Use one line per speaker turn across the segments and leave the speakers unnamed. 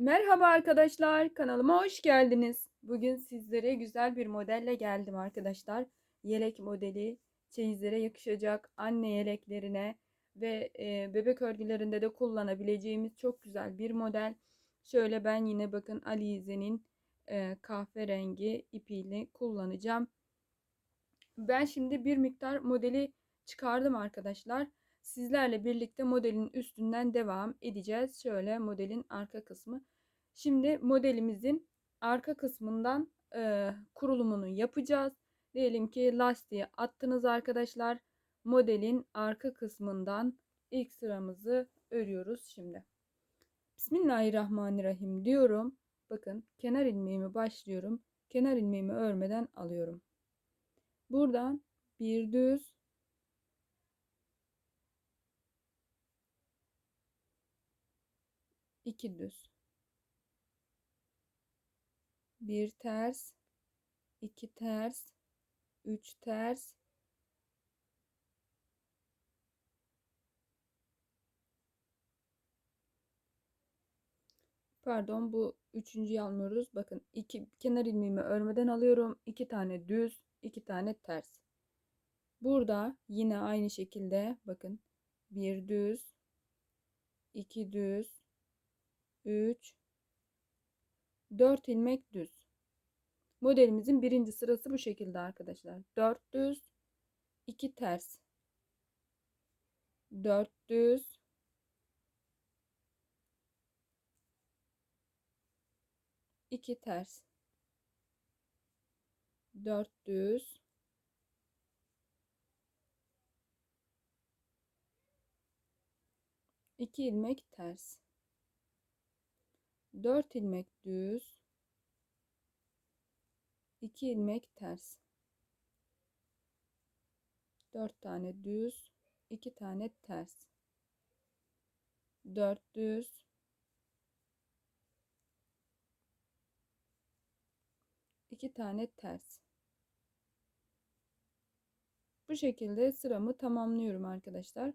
Merhaba arkadaşlar, kanalıma hoş geldiniz. Bugün sizlere güzel bir modelle geldim arkadaşlar. Yelek modeli, çeyizlere yakışacak, anne yeleklerine ve e, bebek örgülerinde de kullanabileceğimiz çok güzel bir model. Şöyle ben yine bakın Alize'nin e, kahverengi ipiyle kullanacağım. Ben şimdi bir miktar modeli çıkardım arkadaşlar. Sizlerle birlikte modelin üstünden devam edeceğiz. Şöyle modelin arka kısmı. Şimdi modelimizin arka kısmından e, kurulumunu yapacağız. Diyelim ki lastiği attınız arkadaşlar. Modelin arka kısmından ilk sıramızı örüyoruz şimdi. Bismillahirrahmanirrahim diyorum. Bakın kenar ilmeğimi başlıyorum. Kenar ilmeğimi örmeden alıyorum. Buradan bir düz iki düz. Bir ters iki ters üç ters. Pardon bu üçüncüyü almıyoruz. Bakın iki kenar ilmeğimi örmeden alıyorum. İki tane düz iki tane ters. Burada yine aynı şekilde bakın bir düz iki düz 3 4 ilmek düz. Modelimizin birinci sırası bu şekilde arkadaşlar. 4 düz, 2 ters. 4 düz, 2 ters. 4 düz, 2 ilmek ters. 4 ilmek düz. 2 ilmek ters. 4 tane düz. 2 tane ters. 4 düz. 2 tane ters. Bu şekilde sıramı tamamlıyorum arkadaşlar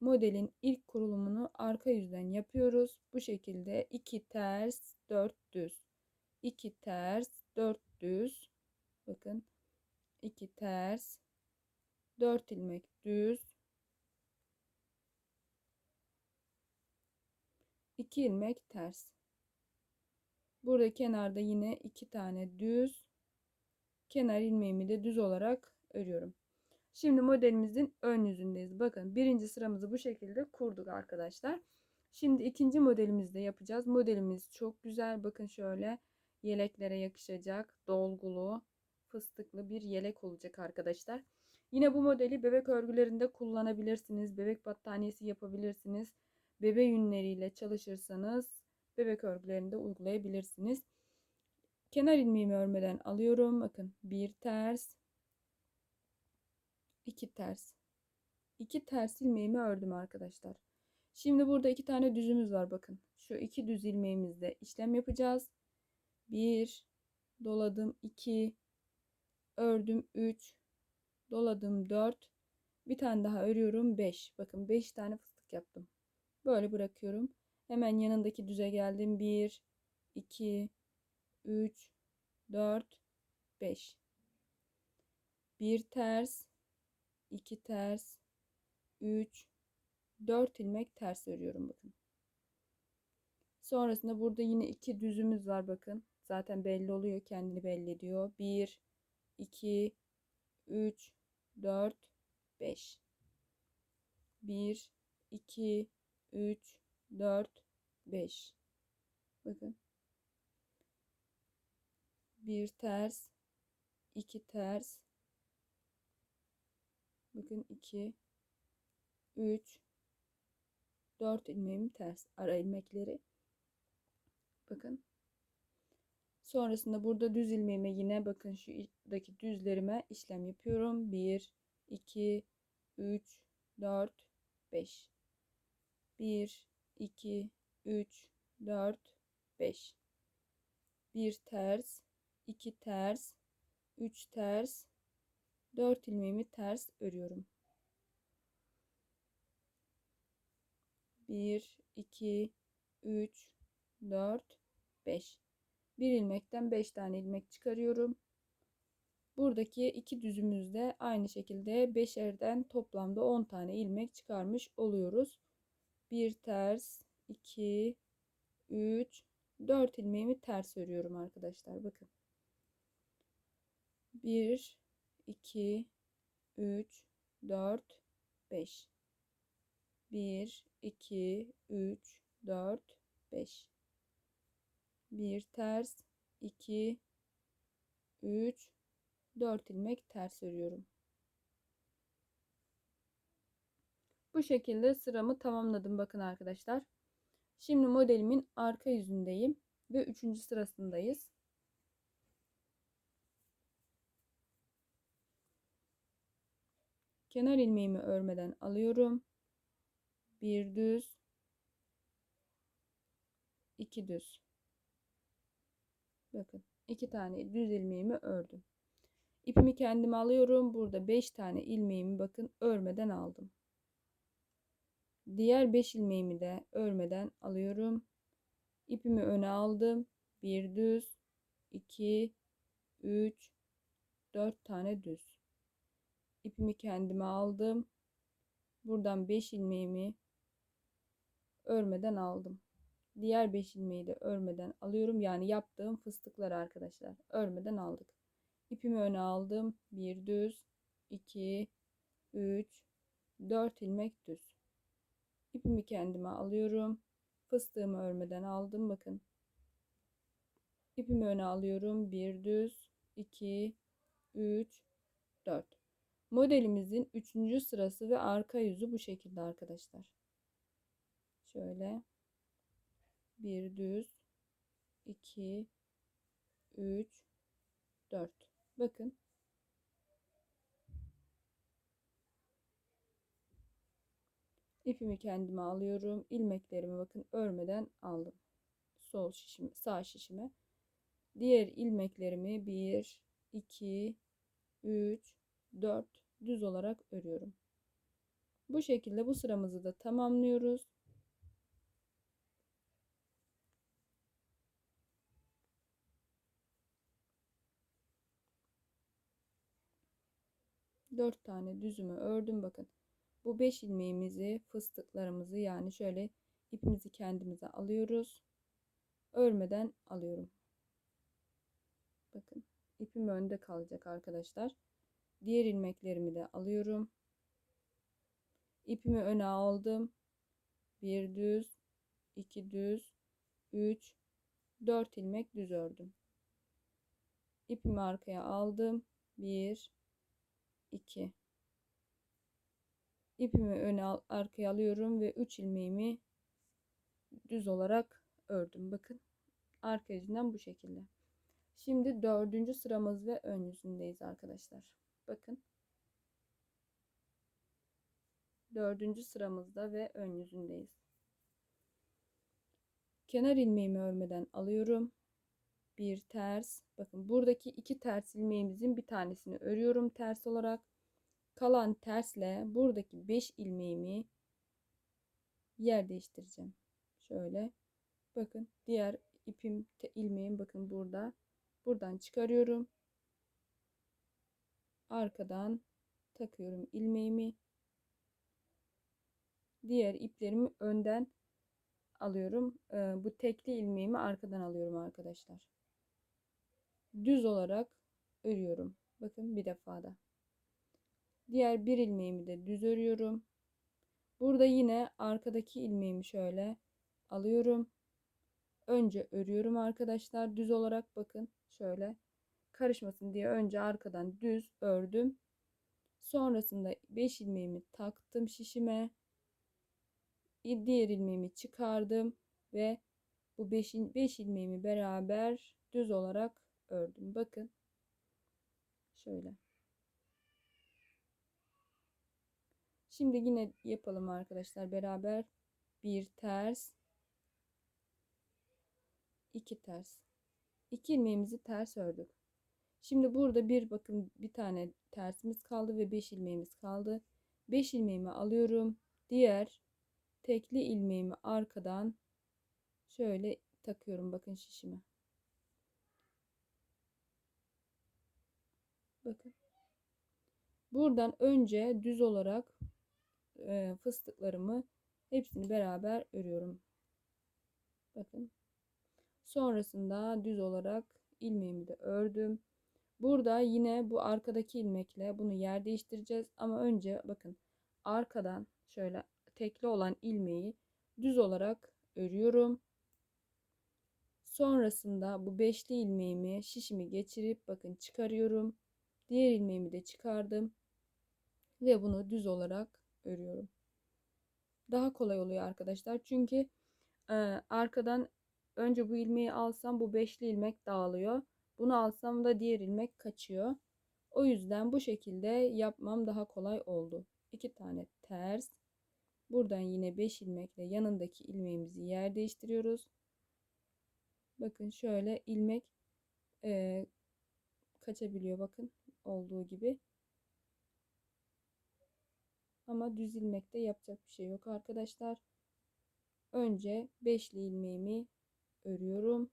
modelin ilk kurulumunu arka yüzden yapıyoruz. Bu şekilde 2 ters 4 düz. 2 ters 4 düz. Bakın 2 ters 4 ilmek düz. 2 ilmek ters. Burada kenarda yine 2 tane düz. Kenar ilmeğimi de düz olarak örüyorum Şimdi modelimizin ön yüzündeyiz. Bakın birinci sıramızı bu şekilde kurduk arkadaşlar. Şimdi ikinci modelimizde yapacağız. Modelimiz çok güzel. Bakın şöyle yeleklere yakışacak dolgulu fıstıklı bir yelek olacak arkadaşlar. Yine bu modeli bebek örgülerinde kullanabilirsiniz. Bebek battaniyesi yapabilirsiniz. Bebe yünleriyle çalışırsanız bebek örgülerinde uygulayabilirsiniz. Kenar ilmeğimi örmeden alıyorum. Bakın bir ters 2 ters. 2 ters ilmeğimi ördüm arkadaşlar. Şimdi burada iki tane düzümüz var bakın. Şu iki düz ilmeğimizde işlem yapacağız. 1 doladım 2 ördüm 3 doladım 4 bir tane daha örüyorum 5 bakın 5 tane fıstık yaptım. Böyle bırakıyorum. Hemen yanındaki düze geldim. 1 2 3 4 5 bir ters 2 ters 3 4 ilmek ters örüyorum bakın. Sonrasında burada yine iki düzümüz var bakın. Zaten belli oluyor kendini belli ediyor. 1 2 3 4 5 1 2 3 4 5 bakın bir ters iki ters Bakın 2 3 4 ilmeğim ters ara ilmekleri. Bakın. Sonrasında burada düz ilmeğime yine bakın şuradaki düzlerime işlem yapıyorum. 1 2 3 4 5 1 2 3 4 5 1 ters 2 ters 3 ters 4 ilmeğimi ters örüyorum. 1 2 3 4, 5. Bir ilmekten 5 tane ilmek çıkarıyorum. Buradaki iki düzümüzde aynı şekilde beşerden toplamda 10 tane ilmek çıkarmış oluyoruz. Bir ters, 2, 3, 4 ilmeğimi ters örüyorum arkadaşlar. Bakın. 1, 2, 3, 4, 5. 1, 2, 3, 4, 5. Bir ters, 2, 3, 4 ilmek ters örüyorum. Bu şekilde sıramı tamamladım bakın arkadaşlar. Şimdi modelimin arka yüzündeyim ve 3. sırasındayız. Kenar ilmeğimi örmeden alıyorum. Bir düz, iki düz. Bakın iki tane düz ilmeğimi ördüm. İpimi kendime alıyorum. Burada 5 tane ilmeğimi bakın örmeden aldım. Diğer 5 ilmeğimi de örmeden alıyorum. İpimi öne aldım. Bir düz, 2, 3, 4 tane düz. İpimi kendime aldım. Buradan 5 ilmeğimi örmeden aldım. Diğer 5 ilmeği de örmeden alıyorum. Yani yaptığım fıstıklar arkadaşlar. Örmeden aldık. İpimi öne aldım. Bir düz, 2, 3, 4 ilmek düz. İpimi kendime alıyorum. Fıstığımı örmeden aldım. Bakın. İpimi öne alıyorum. Bir düz, 2, 3, 4. Modelimizin 3. sırası ve arka yüzü bu şekilde arkadaşlar. Şöyle. Bir düz, 2, 3, 4. Bakın. İpimi kendime alıyorum. İlmeklerimi bakın örmeden aldım. Sol şişimi, sağ şişime. Diğer ilmeklerimi 1, 2, 3, 4 düz olarak örüyorum. Bu şekilde bu sıramızı da tamamlıyoruz. Dört tane düzümü ördüm bakın. Bu 5 ilmeğimizi fıstıklarımızı yani şöyle ipimizi kendimize alıyoruz. Örmeden alıyorum. Bakın ipim önde kalacak arkadaşlar. Diğer ilmeklerimi de alıyorum. İpimi öne aldım. Bir düz, iki düz, üç, dört ilmek düz ördüm. İpimi arkaya aldım. Bir, iki. İpimi öne al, arkaya alıyorum ve 3 ilmeğimi düz olarak ördüm. Bakın arka yüzünden bu şekilde. Şimdi dördüncü sıramız ve ön yüzündeyiz arkadaşlar. Bakın. Dördüncü sıramızda ve ön yüzündeyiz. Kenar ilmeğimi örmeden alıyorum. Bir ters. Bakın buradaki iki ters ilmeğimizin bir tanesini örüyorum ters olarak kalan tersle buradaki 5 ilmeğimi yer değiştireceğim. Şöyle bakın diğer ipim ilmeğim bakın burada. Buradan çıkarıyorum. Arkadan takıyorum ilmeğimi. Diğer iplerimi önden alıyorum. Ee, bu tekli ilmeğimi arkadan alıyorum arkadaşlar. Düz olarak örüyorum. Bakın bir defada. Diğer bir ilmeğimi de düz örüyorum. Burada yine arkadaki ilmeğimi şöyle alıyorum. Önce örüyorum arkadaşlar düz olarak bakın şöyle karışmasın diye önce arkadan düz ördüm. Sonrasında 5 ilmeğimi taktım şişime. Diğer ilmeğimi çıkardım ve bu 5 5 ilmeğimi beraber düz olarak ördüm. Bakın. Şöyle. Şimdi yine yapalım arkadaşlar beraber. Bir ters. iki ters. İki ilmeğimizi ters ördük. Şimdi burada bir bakın bir tane tersimiz kaldı ve beş ilmeğimiz kaldı. Beş ilmeğimi alıyorum. Diğer tekli ilmeğimi arkadan şöyle takıyorum bakın şişime. Bakın. Buradan önce düz olarak e, fıstıklarımı hepsini beraber örüyorum. Bakın. Sonrasında düz olarak ilmeğimi de ördüm. Burada yine bu arkadaki ilmekle bunu yer değiştireceğiz. Ama önce bakın arkadan şöyle tekli olan ilmeği düz olarak örüyorum. Sonrasında bu beşli ilmeğimi şişimi geçirip bakın çıkarıyorum. Diğer ilmeğimi de çıkardım. Ve bunu düz olarak örüyorum. Daha kolay oluyor arkadaşlar. Çünkü e, arkadan önce bu ilmeği alsam bu beşli ilmek dağılıyor. Bunu alsam da diğer ilmek kaçıyor. O yüzden bu şekilde yapmam daha kolay oldu. İki tane ters. Buradan yine 5 ilmekle yanındaki ilmeğimizi yer değiştiriyoruz. Bakın şöyle ilmek e, kaçabiliyor bakın olduğu gibi. Ama düz ilmekte yapacak bir şey yok arkadaşlar. Önce beşli ilmeğimi örüyorum.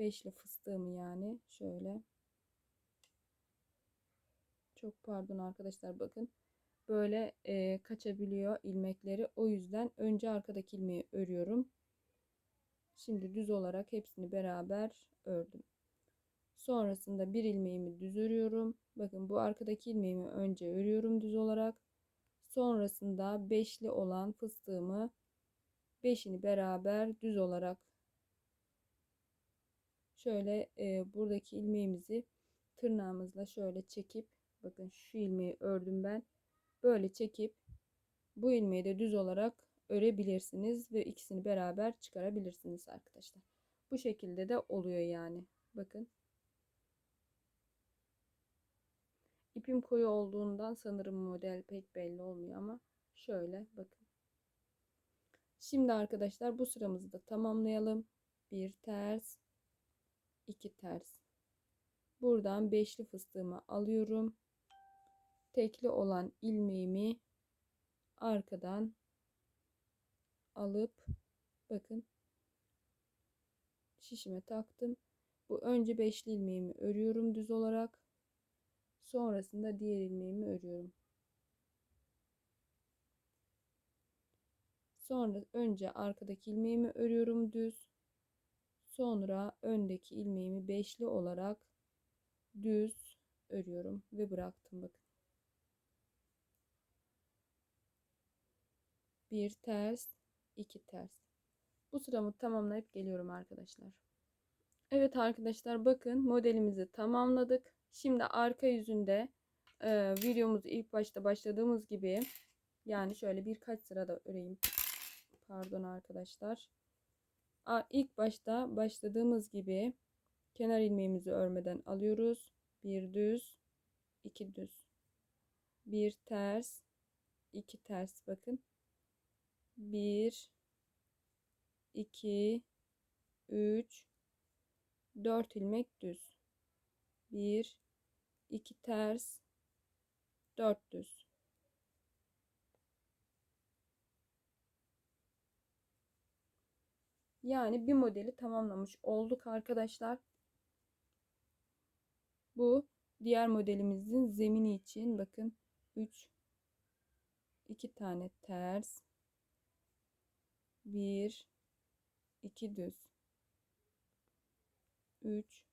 Beşli fıstığımı yani şöyle. Çok pardon arkadaşlar bakın. Böyle e, kaçabiliyor ilmekleri. O yüzden önce arkadaki ilmeği örüyorum. Şimdi düz olarak hepsini beraber ördüm. Sonrasında bir ilmeğimi düz örüyorum. Bakın bu arkadaki ilmeğimi önce örüyorum düz olarak. Sonrasında beşli olan fıstığımı beşini beraber düz olarak şöyle e, buradaki ilmeğimizi tırnağımızla şöyle çekip bakın şu ilmeği ördüm ben. Böyle çekip bu ilmeği de düz olarak örebilirsiniz ve ikisini beraber çıkarabilirsiniz arkadaşlar. Bu şekilde de oluyor yani. Bakın. İpim koyu olduğundan sanırım model pek belli olmuyor ama şöyle bakın. Şimdi arkadaşlar bu sıramızı da tamamlayalım. Bir ters, iki ters. Buradan beşli fıstığımı alıyorum. Tekli olan ilmeğimi arkadan alıp bakın şişime taktım. Bu önce beşli ilmeğimi örüyorum düz olarak. Sonrasında diğer ilmeğimi örüyorum. Sonra önce arkadaki ilmeğimi örüyorum düz. Sonra öndeki ilmeğimi beşli olarak düz örüyorum ve bıraktım bakın. Bir ters, iki ters. Bu sıramı tamamlayıp geliyorum arkadaşlar. Evet arkadaşlar bakın modelimizi tamamladık. Şimdi arka yüzünde e, videomuzu ilk başta başladığımız gibi yani şöyle birkaç sırada öreyim. Pardon arkadaşlar. İlk başta başladığımız gibi kenar ilmeğimizi örmeden alıyoruz. Bir düz, iki düz. Bir ters, iki ters bakın. Bir, iki, üç, dört ilmek düz. Bir, iki ters, dört düz. Yani bir modeli tamamlamış olduk arkadaşlar. Bu diğer modelimizin zemini için bakın 3 2 tane ters 1 2 düz. 3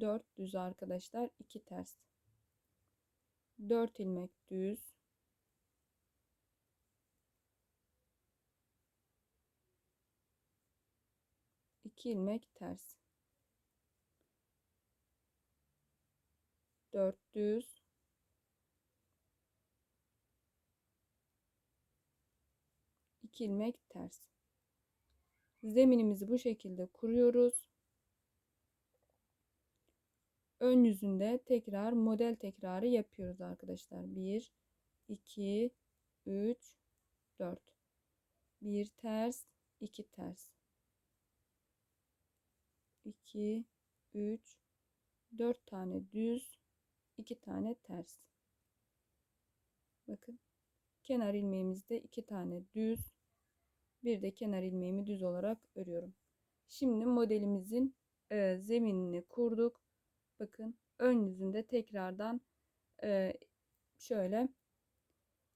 4 düz arkadaşlar 2 ters. 4 ilmek düz 2 ilmek ters. 4 düz 2 ilmek ters. Zeminimizi bu şekilde kuruyoruz. Ön yüzünde tekrar model tekrarı yapıyoruz arkadaşlar. 1 2 3 4 1 ters 2 ters 2 3 4 tane düz 2 tane ters bakın kenar ilmeğimizde iki tane düz bir de kenar ilmeğimi düz olarak örüyorum. Şimdi modelimizin e, zeminini kurduk. Bakın ön yüzünde tekrardan e, şöyle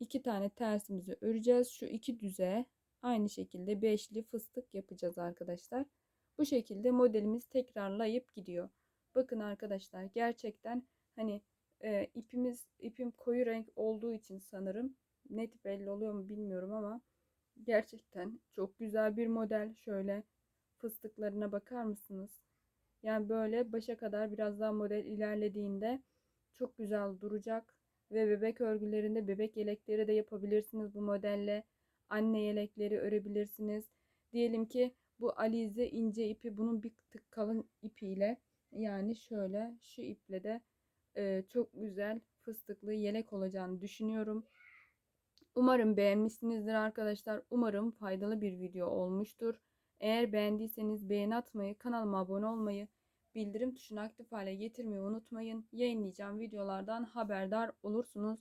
iki tane tersimizi öreceğiz. Şu iki düze aynı şekilde beşli fıstık yapacağız arkadaşlar. Bu şekilde modelimiz tekrarlayıp gidiyor. Bakın arkadaşlar gerçekten hani e, ipimiz ipim koyu renk olduğu için sanırım net belli oluyor mu bilmiyorum ama gerçekten çok güzel bir model. Şöyle fıstıklarına bakar mısınız? Yani böyle başa kadar biraz daha model ilerlediğinde çok güzel duracak ve bebek örgülerinde bebek yelekleri de yapabilirsiniz bu modelle. Anne yelekleri örebilirsiniz. Diyelim ki bu alize ince ipi bunun bir tık kalın ipiyle yani şöyle şu iple de e, çok güzel fıstıklı yelek olacağını düşünüyorum. Umarım beğenmişsinizdir arkadaşlar. Umarım faydalı bir video olmuştur. Eğer beğendiyseniz beğeni atmayı, kanalıma abone olmayı, bildirim tuşunu aktif hale getirmeyi unutmayın. Yayınlayacağım videolardan haberdar olursunuz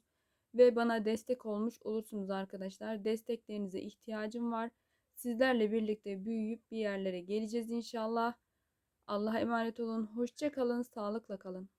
ve bana destek olmuş olursunuz arkadaşlar. Desteklerinize ihtiyacım var. Sizlerle birlikte büyüyüp bir yerlere geleceğiz inşallah. Allah'a emanet olun. Hoşça kalın, sağlıkla kalın.